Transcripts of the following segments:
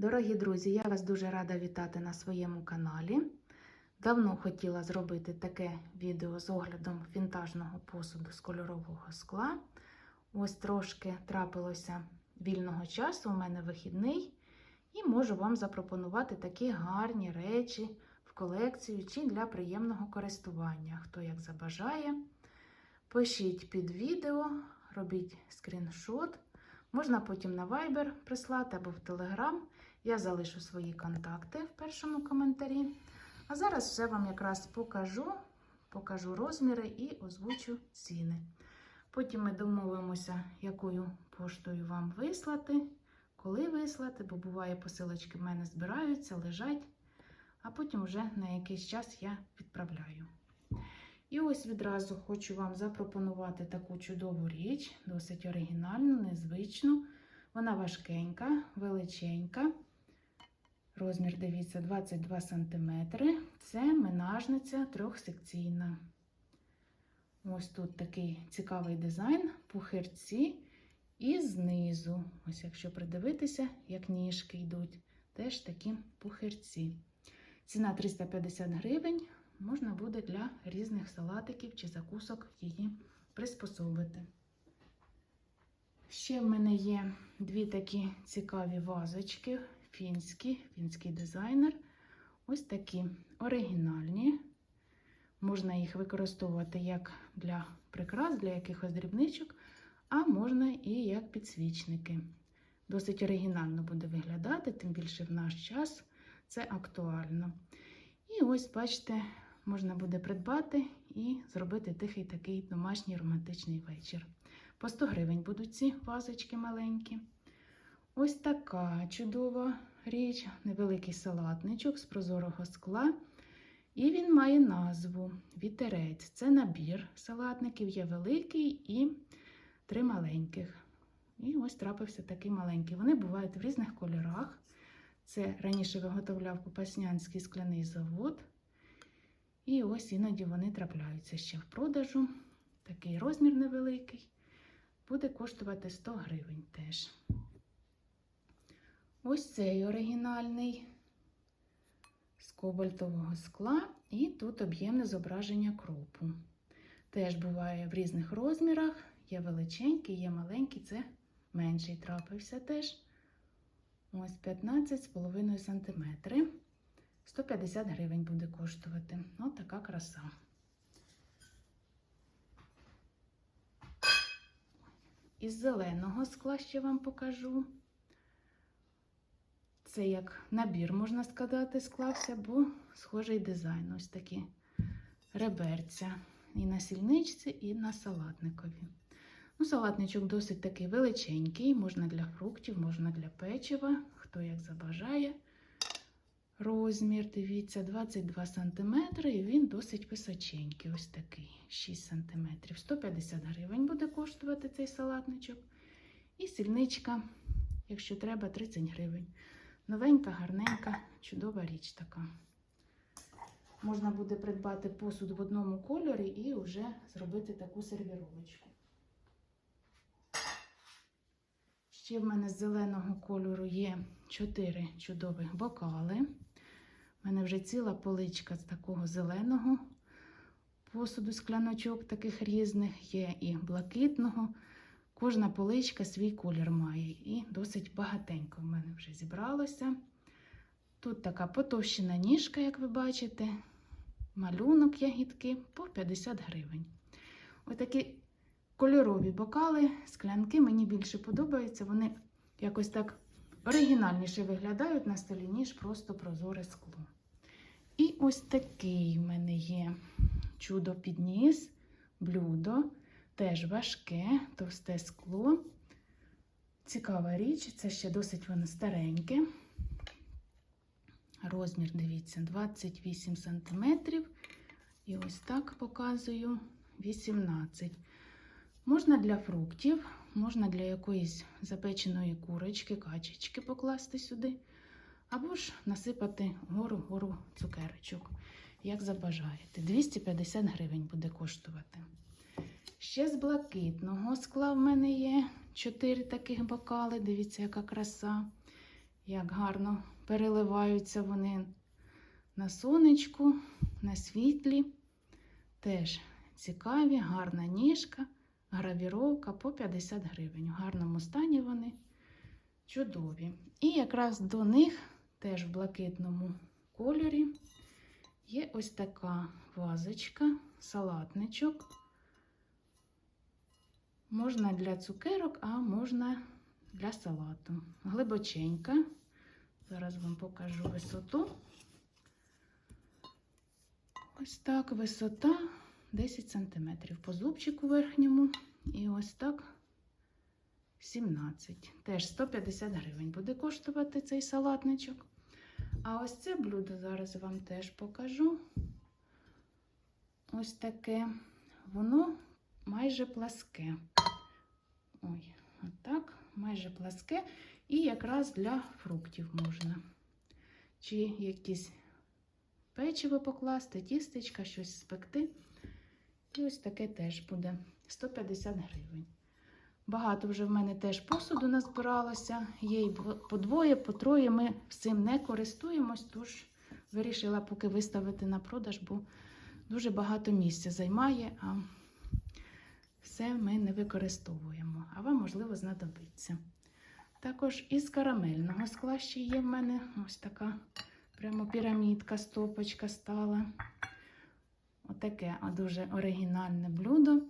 Дорогі друзі, я вас дуже рада вітати на своєму каналі. Давно хотіла зробити таке відео з оглядом вінтажного посуду з кольорового скла. Ось трошки трапилося вільного часу, у мене вихідний, і можу вам запропонувати такі гарні речі в колекцію чи для приємного користування. Хто як забажає. Пишіть під відео, робіть скріншот. Можна потім на Viber прислати або в Telegram. Я залишу свої контакти в першому коментарі. А зараз все вам якраз покажу, покажу розміри і озвучу ціни. Потім ми домовимося, якою поштою вам вислати, коли вислати, бо буває, посилочки в мене збираються, лежать, а потім вже на якийсь час я відправляю. І ось відразу хочу вам запропонувати таку чудову річ, досить оригінальну, незвичну. Вона важкенька, величенька. Розмір, дивіться, 22 см. Це менажниця трьохсекційна. Ось тут такий цікавий дизайн, пухирці. І знизу, ось якщо придивитися, як ніжки йдуть, теж такі пухирці. Ціна 350 гривень. Можна буде для різних салатиків чи закусок її приспособити. Ще в мене є дві такі цікаві вазочки, фінські, фінський дизайнер. Ось такі оригінальні. Можна їх використовувати як для прикрас, для якихось дрібничок, а можна і як підсвічники. Досить оригінально буде виглядати, тим більше в наш час це актуально. І ось, бачите, можна буде придбати і зробити тихий такий домашній романтичний вечір. По 100 гривень будуть ці вазочки маленькі. Ось така чудова річ, невеликий салатничок з прозорого скла. І він має назву Вітерець. Це набір салатників, є великий і три маленьких. І ось трапився такий маленький. Вони бувають в різних кольорах. Це раніше виготовляв Попаснянський скляний завод. І ось іноді вони трапляються ще в продажу. Такий розмір невеликий. Буде коштувати 100 гривень теж. Ось цей оригінальний з кобальтового скла. І тут об'ємне зображення кропу. Теж буває в різних розмірах. Є величенький, є маленький, це менший трапився теж. Ось 15,5 см. 150 гривень буде коштувати. Ось така краса. Із зеленого скла ще вам покажу. Це як набір, можна сказати, склався, бо схожий дизайн. Ось такі реберця. І на сільничці, і на салатникові. Ну, Салатничок досить такий величенький, можна для фруктів, можна для печива, хто як забажає. Розмір, дивіться, 22 см, і він досить височенький, ось такий, 6 см. 150 гривень буде коштувати цей салатничок. І сільничка, якщо треба, 30 гривень. Новенька, гарненька, чудова річ така. Можна буде придбати посуд в одному кольорі і вже зробити таку сервіровочку. Ще в мене з зеленого кольору є 4 чудових бокали. У мене вже ціла поличка з такого зеленого посуду, скляночок таких різних, є і блакитного. Кожна поличка свій колір має. І досить багатенько в мене вже зібралося. Тут така потовщена ніжка, як ви бачите, малюнок ягідки по 50 гривень. Ось такі кольорові бокали, склянки мені більше подобаються. Вони якось так оригінальніше виглядають на столі, ніж просто прозоре скло. І ось такий в мене є чудо підніс, блюдо, теж важке, товсте скло. Цікава річ, це ще досить воно стареньке. Розмір, дивіться, 28 см. І ось так показую 18 Можна для фруктів, можна для якоїсь запеченої курочки, качечки покласти сюди. Або ж насипати гору-гору цукерочок, як забажаєте. 250 гривень буде коштувати. Ще з блакитного скла в мене є 4 таких бокали. Дивіться, яка краса. Як гарно переливаються вони на сонечку, на світлі. Теж цікаві, гарна ніжка, гравіровка по 50 гривень. У гарному стані вони чудові. І якраз до них теж в блакитному кольорі є ось така вазочка, салатничок. Можна для цукерок, а можна для салату. Глибоченька. Зараз вам покажу висоту. Ось так висота 10 см по зубчику верхньому. І ось так 17. Теж 150 гривень буде коштувати цей салатничок. А ось це блюдо зараз вам теж покажу. Ось таке. Воно майже пласке. Ой, отак, майже пласке. І якраз для фруктів можна. Чи якісь печиво покласти, тістечка, щось спекти. І ось таке теж буде 150 гривень. Багато вже в мене теж посуду назбиралося. Є і по двоє, по троє. Ми цим не користуємось, тож вирішила поки виставити на продаж, бо дуже багато місця займає, а все ми не використовуємо. А вам, можливо, знадобиться. Також із карамельного скла ще є в мене ось така прямо пірамідка, стопочка стала. Отаке дуже оригінальне блюдо.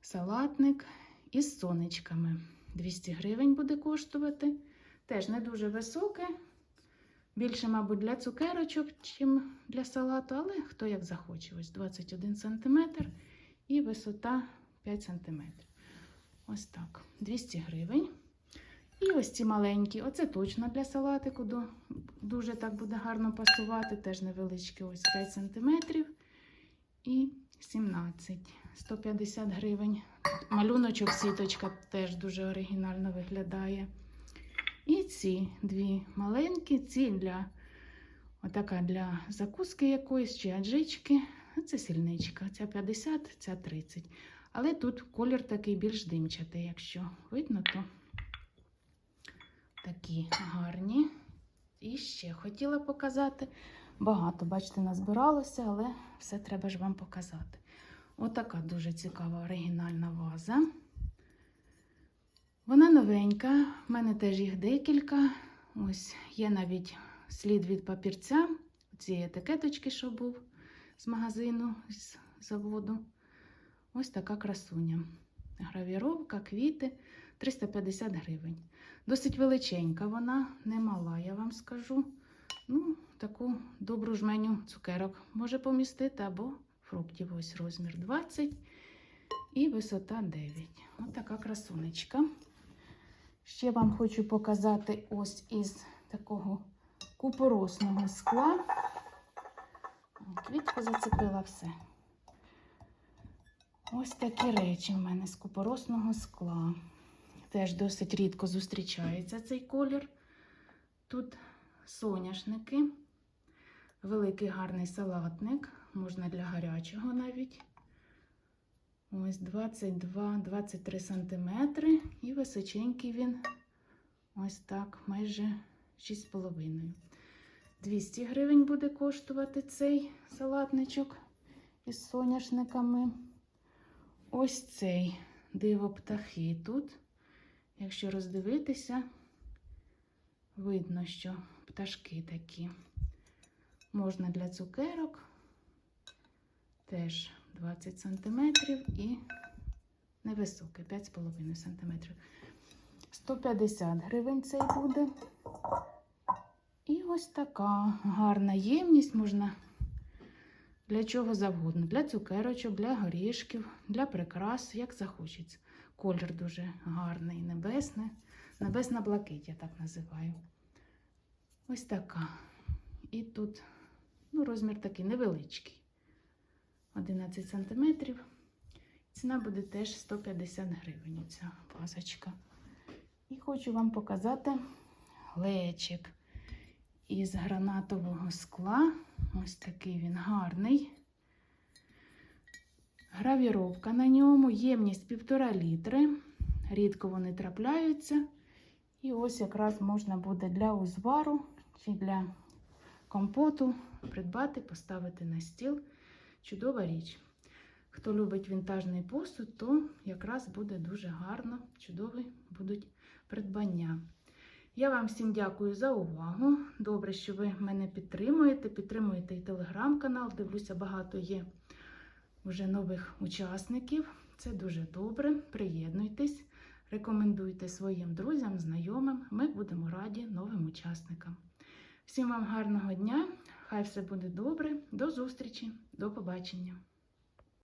Салатник із сонечками. 200 гривень буде коштувати. Теж не дуже високе. Більше, мабуть, для цукерочок, чим для салату, але хто як захоче. Ось 21 см і висота 5 см. Ось так. 200 гривень. І ось ці маленькі, оце точно для салатику дуже так буде гарно пасувати. Теж невеличкі, ось 5 см і 17, 150 гривень. Малюночок сіточка теж дуже оригінально виглядає. І ці дві маленькі, ці для отака для закуски якоїсь чи аджички. Це сільничка. Ця 50, ця 30. Але тут колір такий більш димчатий, якщо видно, то такі гарні. І ще хотіла показати. Багато, бачите, назбиралося, але все треба ж вам показати. Отака дуже цікава оригінальна ваза. Вона новенька, в мене теж їх декілька. Ось є навіть слід від папірця, цієї етикеточки, що був з магазину, з заводу. Ось така красуня. Гравіровка, квіти 350 гривень. Досить величенька вона, немала, я вам скажу. Ну, таку добру жменю цукерок може помістити або фруктів. Ось розмір 20 і висота 9. Ось така красунечка. Ще вам хочу показати ось із такого купоросного скла. Квітку зацепила все. Ось такі речі в мене з купоросного скла. Теж досить рідко зустрічається цей колір. Тут соняшники, великий гарний салатник, можна для гарячого навіть. Ось 22-23 см. І височенький він ось так, майже 6,5. 200 гривень буде коштувати цей салатничок із соняшниками. Ось цей диво птахи тут. Якщо роздивитися, видно, що пташки такі. Можна для цукерок, теж 20 см і невисокий, 5,5 см. 150 гривень цей буде. І ось така гарна ємність можна для чого завгодно. Для цукерочок, для горішків, для прикрас, як захочеться. Колір дуже гарний, небесне. Небесна блакить, я так називаю. Ось така. І тут ну, розмір такий невеличкий. 11 см. Ціна буде теж 150 гривень. Ця пасочка. І хочу вам показати глечик із гранатового скла. Ось такий він гарний. Гравіровка на ньому, ємність 1,5 літри. Рідко вони трапляються. І ось якраз можна буде для узвару чи для компоту придбати, поставити на стіл. Чудова річ. Хто любить вінтажний посуд, то якраз буде дуже гарно, чудові будуть придбання. Я вам всім дякую за увагу. Добре, що ви мене підтримуєте. Підтримуєте і телеграм-канал. Дивлюся, багато є вже нових учасників. Це дуже добре. Приєднуйтесь, рекомендуйте своїм друзям, знайомим. Ми будемо раді новим учасникам. Всім вам гарного дня! Хай все буде добре. До зустрічі, до побачення!